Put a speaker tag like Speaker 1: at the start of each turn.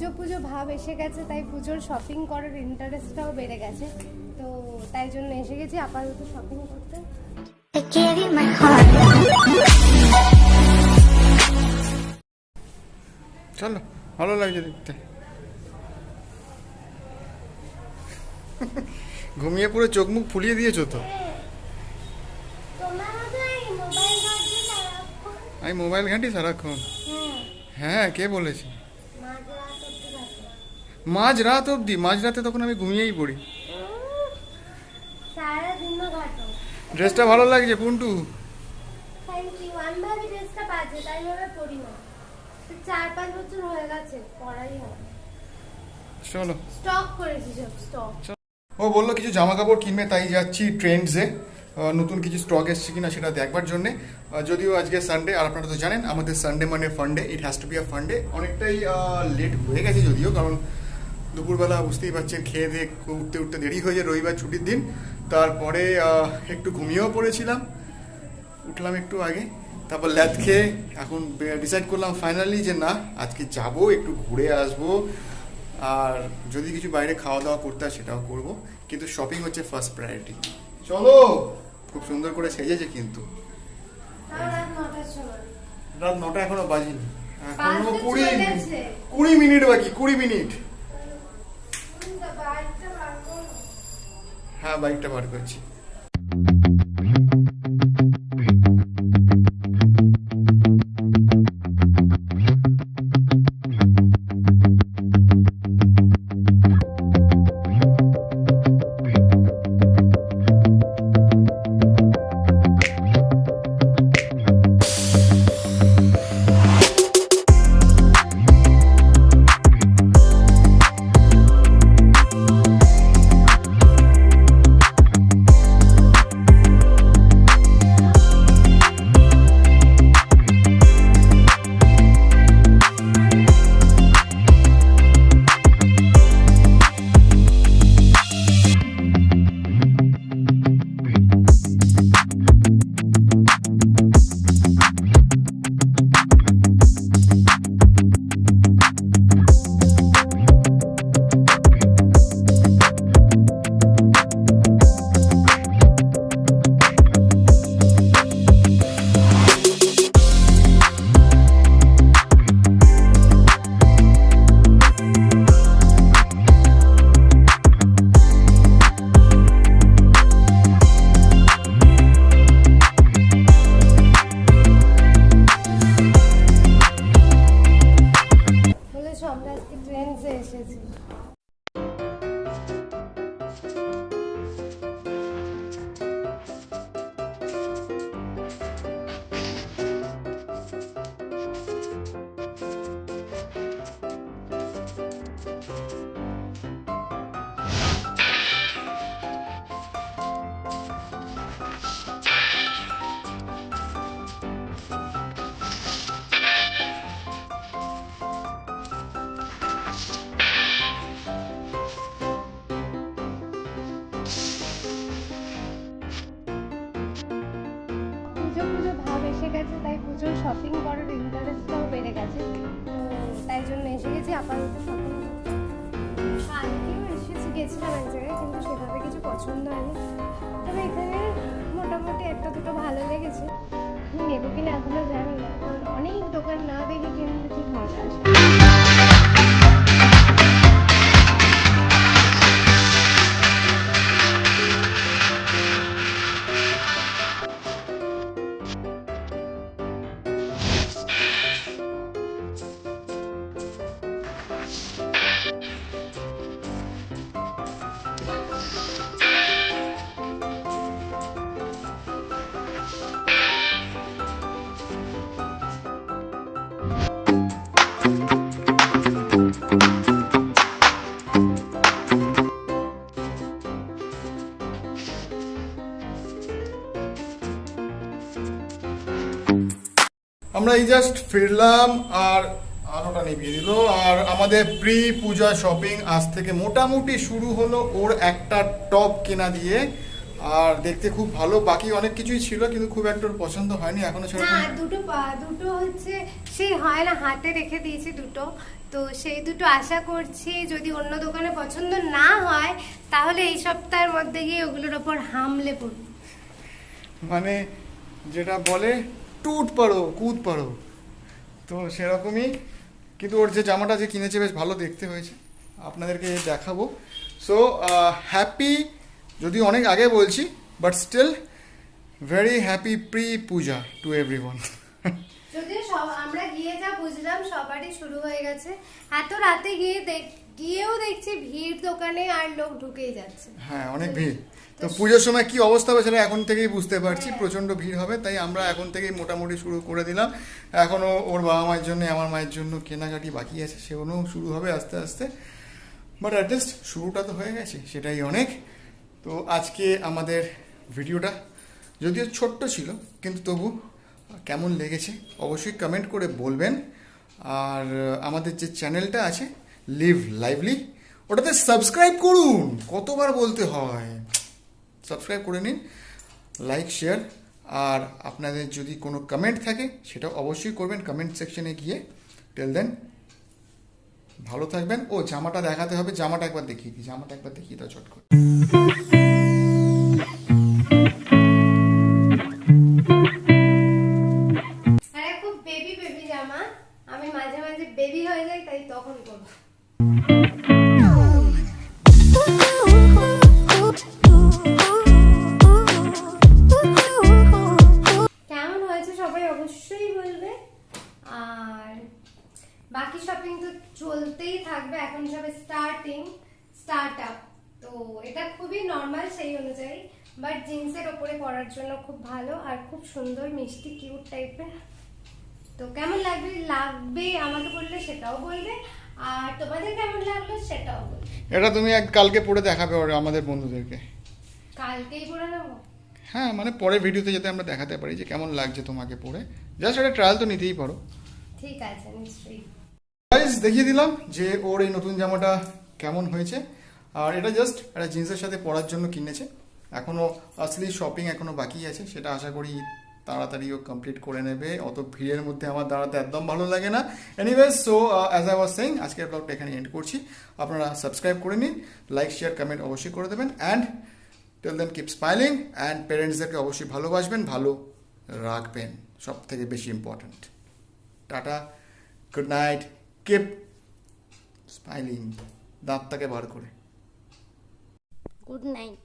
Speaker 1: পুজো পুজো ভাব এসে গেছে তাই পুজোর শপিং করার ইন্টারেস্টটাও বেড়ে গেছে। তো তাই জন্য এসে গেছি আপাতত শপিং করতে.
Speaker 2: চলো ভালো লাগছে দেখতে। ঘুমিয়ে পুরো চোখ মুখ ফুলিয়ে দিয়েছ তো? আমি মোবাইল ঘাঁটি সারাক্ষণ?
Speaker 1: হ্যাঁ।
Speaker 2: হ্যাঁ কে বলেছে
Speaker 1: মাঝ রাত অব্দি ঘাটে
Speaker 2: মাঝ রাত অবধি মাঝ রাতে তখন আমি ঘুমিয়েই পড়ি। ড্রেসটা ভালো লাগছে পুন্টু? চলো। ও বলল কিছু জামা কাপড় কিনবে তাই যাচ্ছি ট্রেন্ডসে নতুন কিছু স্টক এসছে কিনা সেটা দেখবার জন্যে। যদিও আজকে সানডে আর আপনারা তো জানেন আমাদের সানডে মানে funday it has to be a funday অনেকটাই লেট হয়ে গেছে যদিও কারণ দুপুরবেলা বুঝতেই পারছেন খেয়ে দিয়ে উঠতে উঠতে দেরি হয়ে যায় রবিবার ছুটির দিন। তারপরে একটু ঘুমিয়েও পড়েছিলাম। উঠলাম একটু আগে তারপর ল্যাদ খেয়ে এখন ডিসাইড করলাম ফাইনালি যে না আজকে যাব একটু ঘুরে আসব। আর যদি কিছু বাইরে খাওয়া দাওয়া করতে হয় সেটাও করব। কিন্তু শপিং হচ্ছে ফার্স্ট প্রায়োরিটি চলো! খুব সুন্দর করে সেজেছে কিন্তু।
Speaker 1: রাত
Speaker 2: নটা এখনও বাজিনি।
Speaker 1: এখনও
Speaker 2: কুড়ি। কুড়ি মিনিট বাকি কুড়ি মিনিট
Speaker 1: তুমি তো বাইকটা বার করো।
Speaker 2: হ্যাঁ বাইকটা বার করছি।
Speaker 1: ট্রেন্সে এসেছি পুজো আপাতত শপিং কালকেও এসেছি গেছিলাম এক জায়গায় কিন্তু সেভাবে কিছু পছন্দ হয়নি। তবে এখানে মোটামুটি একটা দুটো ভালো লেগেছে। নেব কিনা এখনও জানি না অনেক দোকান না দেখে কিন্তু ঠিক মজা আসে
Speaker 2: আমরা এই জাস্ট ফিরলাম আর আলোটা নিভিয়ে দিল। আর আমাদের প্রি পূজা শপিং আজ থেকে মোটামুটি শুরু হলো ওর একটা টপ কেনা দিয়ে। আর দেখতে খুব ভালো। বাকি অনেক কিছুই ছিল কিন্তু খুব একটা পছন্দ হয়নি। এখনও
Speaker 1: না
Speaker 2: সেরকম
Speaker 1: দুটো পা- দুটো হচ্ছে সেই হয় না হাতে রেখে দিয়েছি দুটো। তো সেই দুটো আশা করছি যদি অন্য দোকানে পছন্দ না হয় তাহলে এই সপ্তাহের মধ্যে গিয়ে ওগুলোর ওপর হামলে পড়ব
Speaker 2: মানে যেটা বলে টুট পারো কুদ পারো। তো সেরকমই। কিন্তু ওর যে জামাটা যে কিনেছে বেশ ভালো দেখতে হয়েছে। আপনাদেরকে দেখাবো। সো হ্যাপি যদি অনেক আগে বলছি but still very happy pre Puja to everyone
Speaker 1: যদিও সব আমরা গিয়ে যা বুঝলাম সবারই শুরু হয়ে গেছে। এত রাতে গিয়ে গিয়েও দেখছি ভিড় দোকানে আর লোক ঢুকেই যাচ্ছে।
Speaker 2: হ্যাঁ অনেক ভিড়। তো পুজোর সময় কি অবস্থা হবে সেটা এখন থেকেই বুঝতে পারছি
Speaker 1: হ্যাঁ।
Speaker 2: প্রচণ্ড ভিড় হবে তাই আমরা এখন থেকেই মোটামুটি শুরু করে দিলাম। এখনও ওর বাবা মায়ের জন্য আমার মায়ের জন্য কেনাকাটি বাকি আছে সেগুলো শুরু হবে আস্তে আস্তে। বাট অ্যাটলিস্ট শুরুটা তো হয়ে গেছে সেটাই অনেক। তো আজকে আমাদের ভিডিওটা যদিও ছোট্ট ছিল, কিন্তু তবু কেমন লেগেছে অবশ্যই কমেন্ট করে বলবেন। আর আমাদের যে চ্যানেলটা আছে লিভ লাইভলি ওটাতে সাবস্ক্রাইব করুন। কতবার বলতে হয়? সাবস্ক্রাইব করে নিন লাইক শেয়ার আর আপনাদের যদি কোনো কমেন্ট থাকে সেটা অবশ্যই করবেন কমেন্ট সেকশনে গিয়ে। টেল দেন ভালো থাকবেন। ও, জামাটা দেখাতে হবে। জামাটা একবার দেখিয়ে দিই। জামাটা একবার দেখিয়ে দাও চট করে।
Speaker 1: বাকি শপিং তো চলতেই থাকবে, এখন সবে স্টার্টিং স্টার্ট আপ তো এটা খুবই নর্মাল সেই অনুযায়ী বাট জিন্সের ওপরে পরার জন্য খুব ভালো আর খুব সুন্দর, মিষ্টি কিউট টাইপের তো কেমন লাগবে? লাগবে, আমাকে বললে সেটাও বলবে। আর তোমাদের কেমন লাগল সেটাও
Speaker 2: এটা তুমি এক কালকে পড়ে দেখাবে ওর আমাদের বন্ধুদেরকে।
Speaker 1: কালকেই পরে নেব?
Speaker 2: হ্যাঁ মানে পরের ভিডিওতে যাতে আমরা দেখাতে পারি যে কেমন লাগছে তোমাকে পড়ে। জাস্ট একটা ট্রায়াল তো নিতেই পারো।
Speaker 1: ঠিক আছে নিশ্চয়ই।
Speaker 2: গাইজ দেখিয়ে দিলাম যে ওর এই নতুন জামাটা কেমন হয়েছে। আর এটা জাস্ট একটা জিন্সের সাথে পরার জন্য কিনেছে। এখনও আসলি শপিং এখনও বাকি আছে সেটা আশা করি তাড়াতাড়ি ও কমপ্লিট করে নেবে অত ভিড়ের মধ্যে আমার দাঁড়াতে একদম ভালো লাগে না anyways so as I was saying আজকের ব্লগটা এখানে এন্ড করছি আপনারা সাবস্ক্রাইব করে নিন লাইক শেয়ার কমেন্ট অবশ্যই করে দেবেন and tell then keep smiling and প্যারেন্টসদেরকে অবশ্যই ভালোবাসবেন ভালো রাখবেন সব থেকে বেশি important tata good night keep smiling দাঁতটাকে বার করে
Speaker 1: গুড নাইট